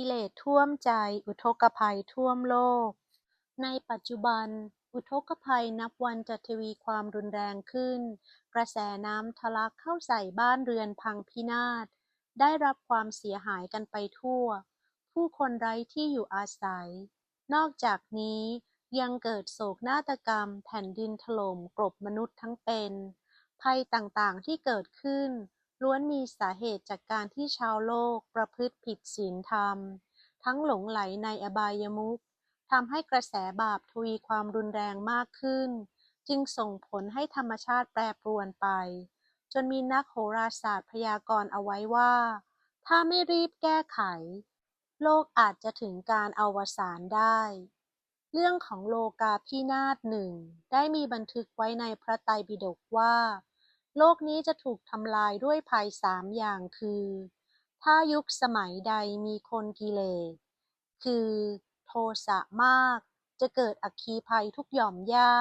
กิเลสท่วมใจ อุทกภัยท่วมโลก ในปัจจุบัน อุทกภัยนับวันจะทวีความรุนแรงขึ้น กระแสน้ำทะลักเข้าใส่บ้านเรือนพังพินาศ ได้รับความเสียหายกันไปทั่ว ผู้คนไร้ที่อยู่อาศัย นอกจากนี้ยังเกิดโศกนาฏกรรม แผ่นดินถล่มกลบมนุษย์ทั้งเป็น ภัยต่างๆที่เกิดขึ้น ล้วนมีสาเหตุจากการที่ชาวโลกประพฤติผิดศีลธรรม ทั้งหลงไหลในอบายมุขทำให้กระแสบาปทวีความรุนแรงมากขึ้น จึงส่งผลให้ธรรมชาติแปรปรวนไป จนมีนักโหราศาสตร์พยากรณ์เอาไว้ว่า ถ้าไม่รีบแก้ไข โลกอาจจะถึงการอวสานได้ เรื่องของโลกาพินาศหนึ่งได้มีบันทึกไว้ในพระไตรปิฎกว่า โลกนี้จะถูกทำลายด้วยภัยสามอย่างคือ ถ้ายุคสมัยใดมีคนกิเลส คือโทสะมาก จะเกิดอัคคีภัยทุกหย่อมหญ้า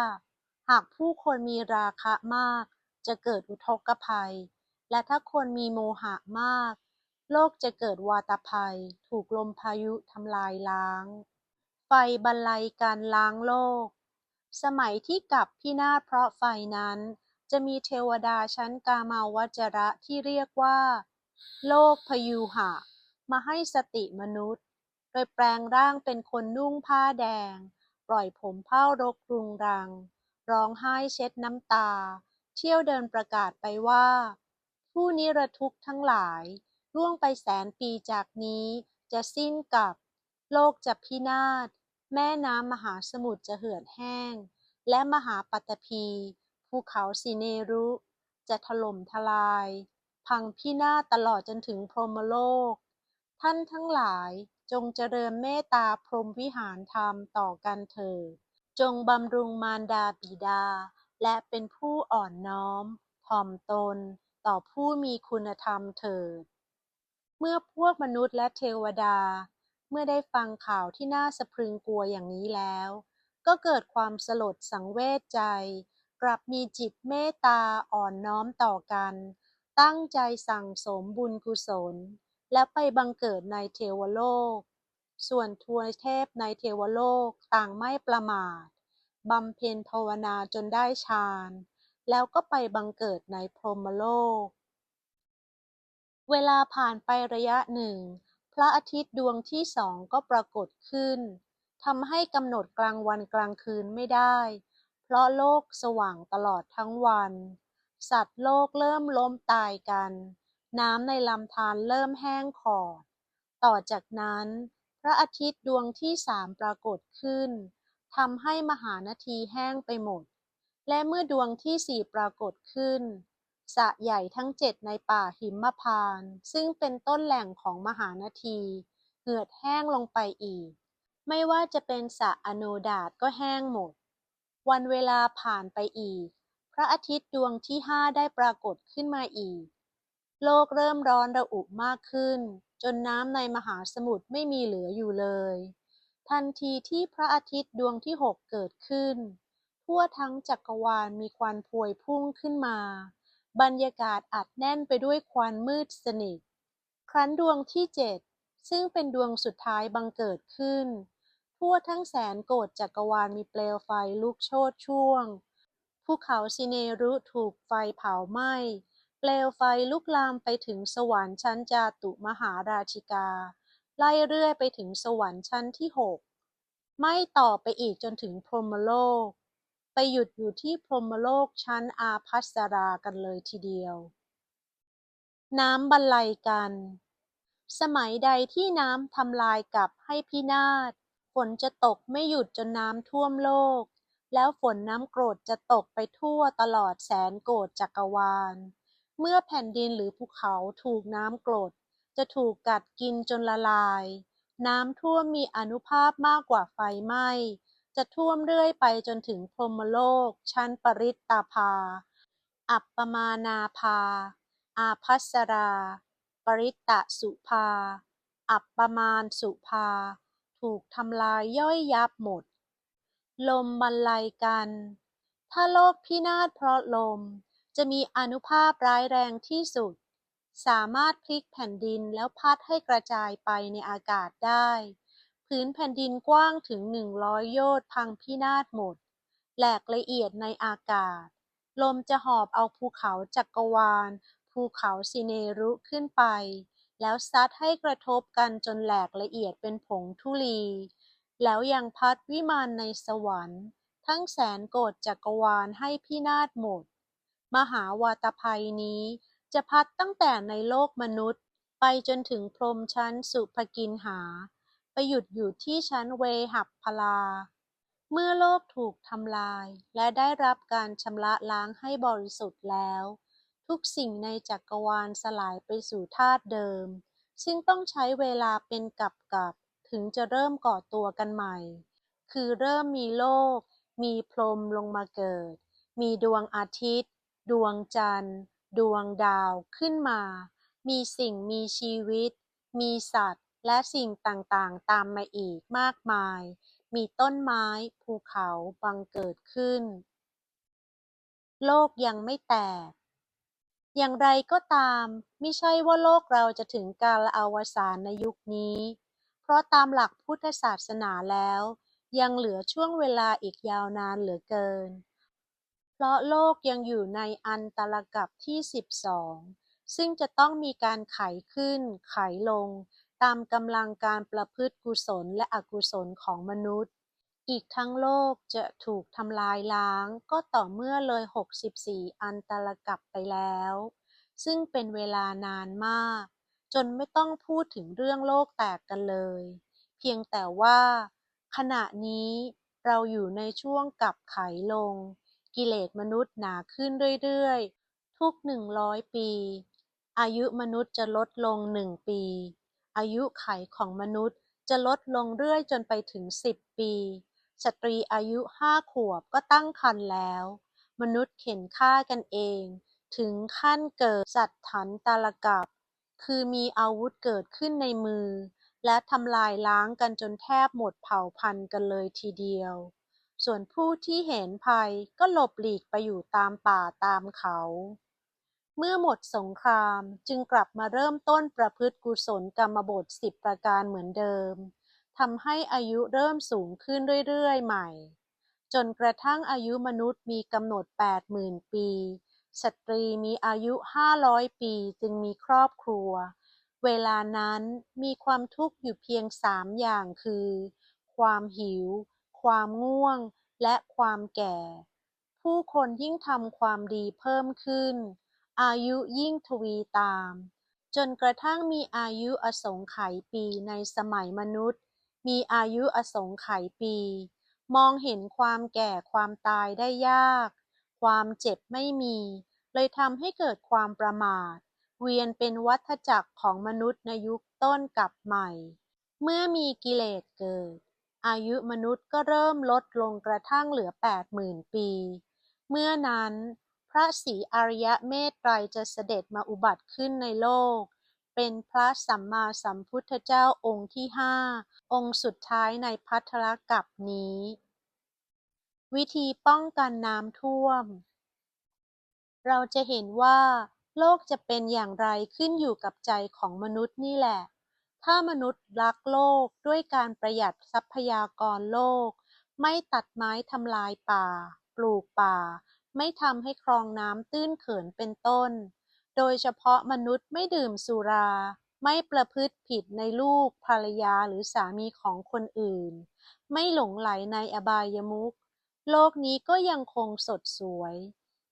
หากผู้คนมีราคะมาก จะเกิดอุทกภัย และถ้าคนมีโมหะมาก โลกจะเกิดวาตภัย ถูกลมพายุทำลายล้าง ไฟบรรลัยการล้างโลก สมัยที่กลับพินาศเพราะไฟนั้น จะมีเทวดาชั้นกามาวจระที่เรียกว่า โลกพยูหะ มาให้สติมนุษย์ โดยแปลงร่างเป็นคนนุ่งผ้าแดง ปล่อยผมเผ้ารกรุงรัง ร้องไห้เช็ดน้ำตา เที่ยวเดินประกาศไปว่า ผู้นิรทุกข์ทั้งหลายล่วงไปแสนปีจากนี้จะสิ้นกับ โลกจะพินาศแม่น้ำมหาสมุทรจะเหือดแห้ง และมหาปัตตภี ภูเขาสิเนรุ จะถล่มทลาย พังพินาศตลอดจนถึงพรหมโลก ท่านทั้งหลายจงเจริญเมตตาพรหมวิหารธรรมต่อกันเถิดจงบำรุงมารดาบิดา และเป็นผู้อ่อนน้อม ถ่อมตน ต่อผู้มีคุณธรรมเถิด เมื่อพวกมนุษย์และเทวดา เมื่อได้ฟังข่าวที่น่าสะพรึงกลัวอย่างนี้แล้ว ก็เกิดความสลดสังเวชใจ กลับมีจิตเมตตาอ่อนน้อมต่อกัน ตั้งใจสั่งสมบุญกุศล และไปบังเกิดในเทวโลก ส่วนทวยเทพในเทวโลกต่างไม่ประมาทบำเพ็ญภาวนาจนได้ฌาน แล้วก็ไปบังเกิดในพรหมโลก เวลาผ่านไประยะหนึ่ง พระอาทิตย์ดวงที่สองก็ปรากฏขึ้นทำให้กำหนดกลางวันกลางคืนไม่ได้ เพราะโลกสว่างตลอดทั้งวัน สัตว์โลกเริ่มล้มตายกัน น้ำในลำธารเริ่มแห้งขอด ต่อจากนั้น พระอาทิตย์ดวงที่สามปรากฏขึ้นทำให้มหานาทีแห้งไปหมด และเมื่อดวงที่สี่ปรากฏขึ้นสระใหญ่ทั้งเจ็ดในป่าหิมพานต์ซึ่งเป็นต้นแหล่งของมหานาที เหือดแห้งลงไปอีก ไม่ว่าจะเป็นสระอโนดาตก็แห้งหมด วันเวลาผ่านไปอีก พระอาทิตย์ดวงที่ห้าได้ปรากฏขึ้นมาอีก โลกเริ่มร้อนระอุมากขึ้น จนน้ำในมหาสมุทรไม่มีเหลืออยู่เลย ทันทีที่พระอาทิตย์ดวงที่หกเกิดขึ้น ทั่วทั้งจักรวาลมีควันพวยพุ่งขึ้นมา บรรยากาศอัดแน่นไปด้วยควันมืดสนิท ครั้นดวงที่เจ็ดซึ่งเป็นดวงสุดท้ายบังเกิดขึ้น ทั่วทั้งแสนโกฏจักรวาลมีเปลวไฟลุกโชนช่วง ภูเขาสิเนรุถูกไฟเผาไหม้ เปลวไฟลุกลามไปถึงสวรรค์ชั้นจาตุมหาราชิกา ไล่เรื่อยไปถึงสวรรค์ชั้นที่หกไม้ต่อไปอีกจนถึงพรหมโลก ไปหยุดอยู่ที่พรหมโลกชั้นอาภัสรากันเลยทีเดียว น้ำบรรลัยกัน สมัยใดที่น้ำทำลายกับให้พินาศ นจะตกไม่หยุดจนน้ำท่วมโลก แล้วฝนน้ำโกรธจะตกไปทั่วตลอดแสนโกฏจักรวาล เมื่อแผ่นดินหรือภูเขาถูกน้ำกรดจะถูกกัดกินจนละลาย น้ำท่วมมีอนุภาพมากกว่าไฟไหม้ จะท่วมเรื่อยไปจนถึงพรมโลก ชั้นปริตตาภา อัปปมานาภา อาภัสรา ปริตตสุภา อัปปมาณสุภา ถูกทำลายย่อยยับหมด ลมบรรลัยกัน ถ้าโลกพินาศเพราะลมจะมีอนุภาพร้ายแรงที่สุด สามารถพลิกแผ่นดินแล้วพัดให้กระจายไปในอากาศได้ พื้นแผ่นดินกว้างถึง100โยชน์พังพินาศหมด แหลกละเอียดในอากาศ ลมจะหอบเอาภูเขาจักรวาล ภูเขาซิเนรุขึ้นไป แล้วซัดให้กระทบกันจนแหลกละเอียดเป็นผงธุลี แล้วยังพัดวิมานในสวรรค์ ทั้งแสนโกฏจักรวาลให้พินาศหมด มหาวาตภัยนี้จะพัดตั้งแต่ในโลกมนุษย์ ไปจนถึงพรมชั้นสุภกินหา ไปหยุดอยู่ที่ชั้นเวหับพลา เมื่อโลกถูกทำลายและได้รับการชำระล้างให้บริสุทธิ์แล้ว ทุกสิ่งในจักรวาลสลายไปสู่ธาตุเดิม ซึ่งต้องใช้เวลาเป็นกับกับ ถึงจะเริ่มก่อตัวกันใหม่ คือเริ่มมีโลก มีพรมลงมาเกิด มีดวงอาทิตย์ ดวงจันทร์ ดวงดาวขึ้นมา มีสิ่งมีชีวิต มีสัตว์ และสิ่งต่างๆ ตามมาอีกมากมาย มีต้นไม้ ภูเขาบังเกิดขึ้น โลกยังไม่แตก อย่างไรก็ตามไม่ใช่ว่าโลกเราจะถึงกาลอวสานในยุคนี้ เพราะตามหลักพุทธศาสนาแล้ว ยังเหลือช่วงเวลาอีกยาวนานเหลือเกิน เพราะโลกยังอยู่ในอันตรกับที่สิบสองซึ่งจะต้องมีการไขขึ้น ไขลง ตามกำลังการประพฤติกุศลและอกุศลของมนุษย์ อีกทั้งโลกจะถูกทำลายล้างก็ต่อเมื่อเลย 64 อันตรกับไปแล้ว ซึ่งเป็นเวลานานมาก จนไม่ต้องพูดถึงเรื่องโลกแตกกันเลย เพียงแต่ว่า ขณะนี้เราอยู่ในช่วงกับไขลง กิเลสมนุษย์หนาขึ้นเรื่อยๆ ทุก 100 ปี อายุมนุษย์จะลดลง 1 ปี อายุไขของมนุษย์จะลดลงเรื่อยจนไปถึง 10 ปี สตรีอายุห้าขวบก็ตั้งครรภ์แล้ว มนุษย์เข็นฆ่ากันเอง ถึงขั้นเกิดสัตถันตาลกับ คือมีอาวุธเกิดขึ้นในมือ และทำลายล้างกันจนแทบหมดเผ่าพันธุ์กันเลยทีเดียว ส่วนผู้ที่เห็นภัยก็หลบหลีกไปอยู่ตามป่าตามเขา เมื่อหมดสงครามจึงกลับมาเริ่มต้นประพฤติกุศลกรรมบทสิบประการเหมือนเดิม ทำให้อายุเริ่มสูงขึ้นเรื่อยๆ ใหม่ จนกระทั่งอายุมนุษย์มีกำหนด 80,000 ปี สตรีมีอายุ 500 ปีจึงมีครอบครัว เวลานั้นมีความทุกข์อยู่เพียงสามอย่างคือ ความหิว ความง่วง และความแก่ ผู้คนยิ่งทำความดีเพิ่มขึ้น อายุยิ่งทวีตาม จนกระทั่งมีอายุอสงไขยปีในสมัยมนุษย์ มีอายุอสงไขยปี มองเห็นความแก่ความตายได้ยาก ความเจ็บไม่มี เลยทำให้เกิดความประมาท เวียนเป็นวัฏจักรของมนุษย์ในยุคต้นกับใหม่ เมื่อมีกิเลสเกิด อายุมนุษย์ก็เริ่มลดลงกระทั่งเหลือ 80,000 ปี เมื่อนั้น พระศรีอริยะเมตไตรจะเสด็จมาอุบัติขึ้นในโลก เป็นพระสัมมาสัมพุทธเจ้าองค์ที่ห้าองค์สุดท้ายในพัทธรกัปนี้ วิธีป้องกันน้ำท่วม เราจะเห็นว่าโลกจะเป็นอย่างไรขึ้นอยู่กับใจของมนุษย์นี่แหละ ถ้ามนุษย์รักโลกด้วยการประหยัดทรัพยากรโลก ไม่ตัดไม้ทำลายป่า ปลูกป่า ไม่ทำให้คลองน้ำตื้นเขินเป็นต้น โดยเฉพาะมนุษย์ไม่ดื่มสุรา ไม่ประพฤติผิดในลูกภรรยาหรือสามีของคนอื่น ไม่หลงไหลในอบายมุขโลกนี้ก็ยังคงสดสวย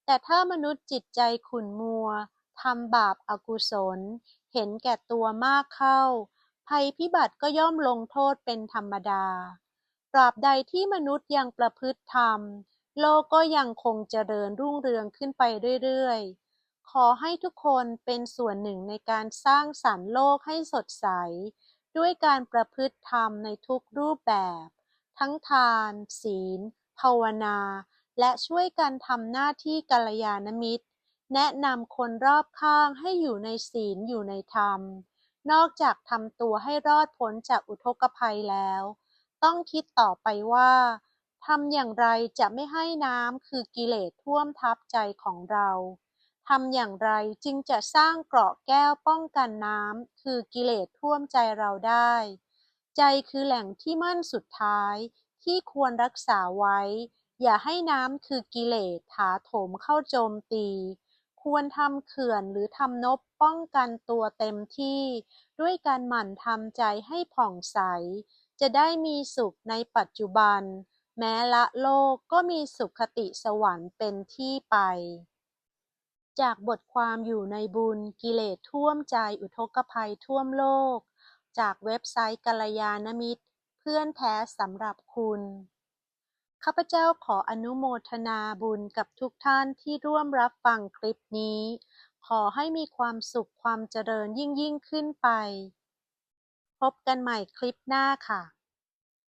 แต่ถ้ามนุษย์จิตใจขุ่นมัวทำบาปอากุศล เห็นแก่ตัวมากเข้า ภัยพิบัติก็ย่อมลงโทษเป็นธรรมดา ตราบใดที่มนุษย์ยังประพฤติธรรม โลกก็ยังคงเจริญรุ่งเรืองขึ้นไปเรื่อยๆ ขอให้ทุกคนเป็นส่วนหนึ่งในการสร้างสรรค์โลกให้สดใส ด้วยการประพฤติธรรมในทุกรูปแบบ ทั้งทาน ศีล ภาวนา และช่วยกันทำหน้าที่กัลยาณมิตร แนะนำคนรอบข้างให้อยู่ในศีลอยู่ในธรรม นอกจากทำตัวให้รอดพ้นจากอุทกภัยแล้ว ต้องคิดต่อไปว่าทำอย่างไรจะไม่ให้น้ำคือกิเลสท่วมทับใจของเรา ทำอย่างไรจึงจะสร้างเกราะแก้วป้องกันน้ำคือกิเลสท่วมใจเราได้ ใจคือแหล่งที่มั่นสุดท้ายที่ควรรักษาไว้ อย่าให้น้ำคือกิเลสถาโถมเข้าโจมตี ควรทำเขื่อนหรือทำนบป้องกันตัวเต็มที่ ด้วยการหมั่นทำใจให้ผ่องใส จะได้มีสุขในปัจจุบัน แม้ละโลกก็มีสุขคติสวรรค์เป็นที่ไป จากบทความอยู่ในบุญกิเลสท่วมใจ อุทกภัยท่วมโลก จากเว็บไซต์กัลยาณมิตร เพื่อนแท้สำหรับคุณ ข้าพเจ้าขออนุโมทนาบุญกับทุกท่านที่ร่วมรับฟังคลิปนี้ ขอให้มีความสุขความเจริญยิ่งยิ่งขึ้นไป พบกันใหม่คลิปหน้าค่ะ